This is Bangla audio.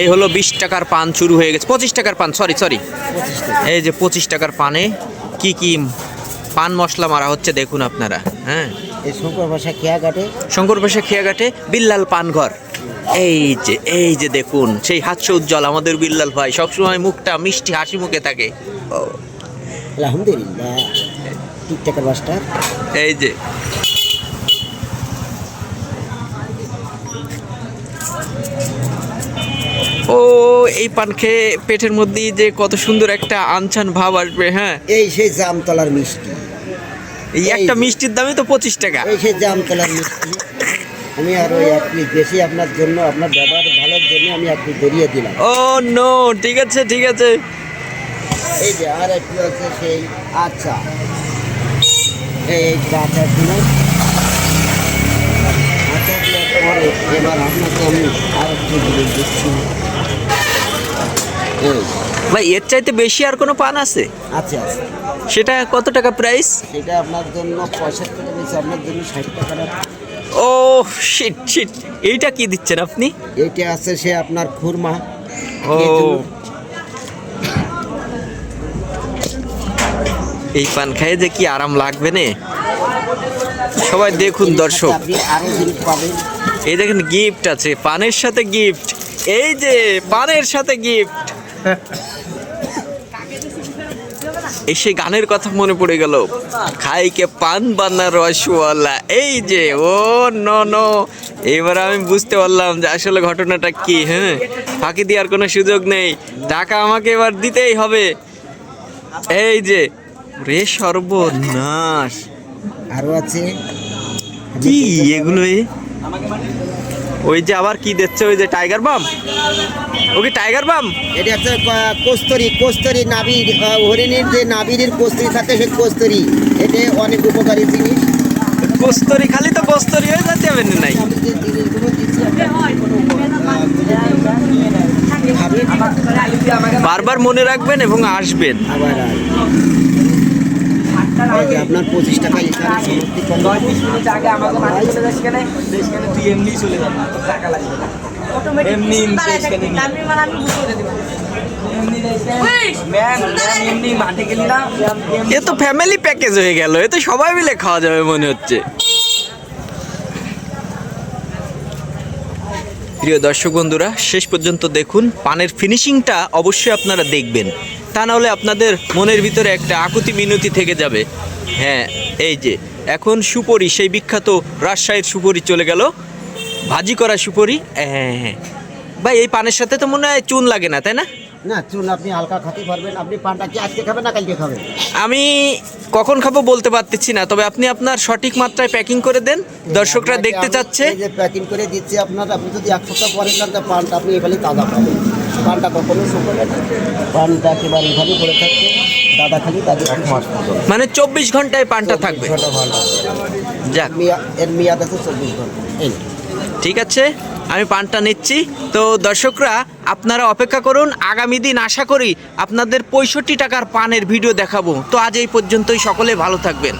এই হলো বিশ টাকার পান শুরু হয়ে গেছে। পঁচিশ টাকার পান সরি সরি এই যে পঁচিশ টাকার পানে কি কি পান মশলা মারা হচ্ছে দেখুন আপনারা হ্যাঁ। এই শঙ্কর ভাষা খেয়া কাটে শঙ্কর পাশে খেয়াঘাটে বিল্লাল পানঘর। এই যে এই যে দেখুন সেই হাস্য উজ্জ্বল আমাদের বিল্লাল ভাই সবসময় মুখটা মিষ্টি হাসি মুখে থাকে। আলহামদুলিল্লাহ বাসটা এই যে ও এই পান খেয়ে পেটের মধ্যেই যে কত সুন্দর একটা আনছান ভাব আসবে হ্যাঁ? এই সেই জামতলার মিষ্টি। এই একটা মিষ্টির দামই তো পঁচিশ টাকা। এই সেই জামতলার মিষ্টি। আমি আর ওই এক পিস বেশি আপনার জন্য আপনার ব্যবহার ভালোর জন্য আমি এক পিস ধরিয়ে দিলাম। ও নো ঠিক আছে ঠিক আছে। এই যে আর একটি হচ্ছে সেই আচ্ছা। এই দেওয়ার পরে এবার আপনাকে আমি আর একটু জিনিস দিচ্ছি ভাই এর চাইতে বেশি আর কোনো পান আছে? আচ্ছা আচ্ছা সেটা কত টাকা প্রাইস সেটা আপনার জন্য পঁয়ষট্টি টাকা বেশি আপনার জন্য ষাট টাকা ও শিট শিট এইটা কি দিচ্ছেন আপনি? এইটা আছে সে আপনার খুরমা। ও। এই পান খাইয়ে যে কি আরাম লাগবে নে? সবাই দেখুন, দর্শক। এই দেখেন গিফট আছে। পানের সাথে গিফট এই যে, পানের সাথে গিফট এই সেই গানের কথা মনে পড়ে গেল। খাইকে পান বান্না রসওয়ালা। এই যে, ও, নো নো। এবার আমি বুঝতে পারলাম যে আসলে ঘটনাটা কি হ্যাঁ? ফাঁকি দেওয়ার কোনো সুযোগ নেই। টাকা আমাকে এবার দিতেই হবে। এই যে রে সর্বনাশ। আরও আছে। কি এগুলো ওই যে আবার কি দিচ্ছে? ওই যে টাইগার বাম ওকে টাইগার বাম এটা হচ্ছে কস্তুরি কস্তুরি নাবির আহ, হরিণীর যে নাবির কস্তুরি থাকে সেই কস্তুরি। এটা অনেক উপকারী জিনিস। কস্তরি খালি তো কস্তরি হয়ে যাচ্ছে হবে নাই? বারবার মনে রাখবেন এবং আসবেন। আবার আপনার পঁচিশ টাকা এখানে সমষ্টি কম তুই এমনি চলে যাবি টাকা লাগবে এমনি এমনি এ তো ফ্যামিলি প্যাকেজ হয়ে গেল এ তো সবাই মিলে খাওয়া যাবে মনে হচ্ছে। প্রিয় দর্শক বন্ধুরা শেষ পর্যন্ত দেখুন পানের ফিনিশিংটা অবশ্যই আপনারা দেখবেন। তা নাহলে আপনাদের মনের ভিতরে একটা আকুতি মিনতি থেকে যাবে। হ্যাঁ এই যে এখন সুপরি সেই বিখ্যাত রাজশাহীর সুপরি চলে গেল। ভাজি করা সুপরি। হ্যাঁ হ্যাঁ ভাই এই পানের সাথে তো মনে হয় চুন লাগে না তাই না? না চুন আপনি হালকা খেতে পারবেন। আপনি পানটা কি আজকে খাবেন না কালকে খাবেন? আমি কখন খাব বলতে পারতেছি না তবে আপনি আপনার সঠিক মাত্রায় প্যাকিং করে দেন। দর্শকরা দেখতে চাচ্ছে। যে প্যাকিং করে দিচ্ছি আপনার আপনি যদি এক সপ্তাহ পরে পানটা আপনি এখানে তাজা পাবেন। পানটা কখনো শুকোবে না পানটা একেবারে এখানে পড়ে থাকবে। দাদা খালি তাদের এক মাস মানে চব্বিশ ঘন্টায় পানটা থাকবে? যাক। এর মেয়াদ আছে চব্বিশ ঘণ্টা। এই ঠিক আছে আমি পানটা নিচ্ছি। তো দর্শকরা আপনারা অপেক্ষা করুন আগামী দিন আশা করি আপনাদের পঁয়ষট্টি টাকার পানের ভিডিও দেখাবো। তো আজ এই পর্যন্তই সকলে ভালো থাকবেন।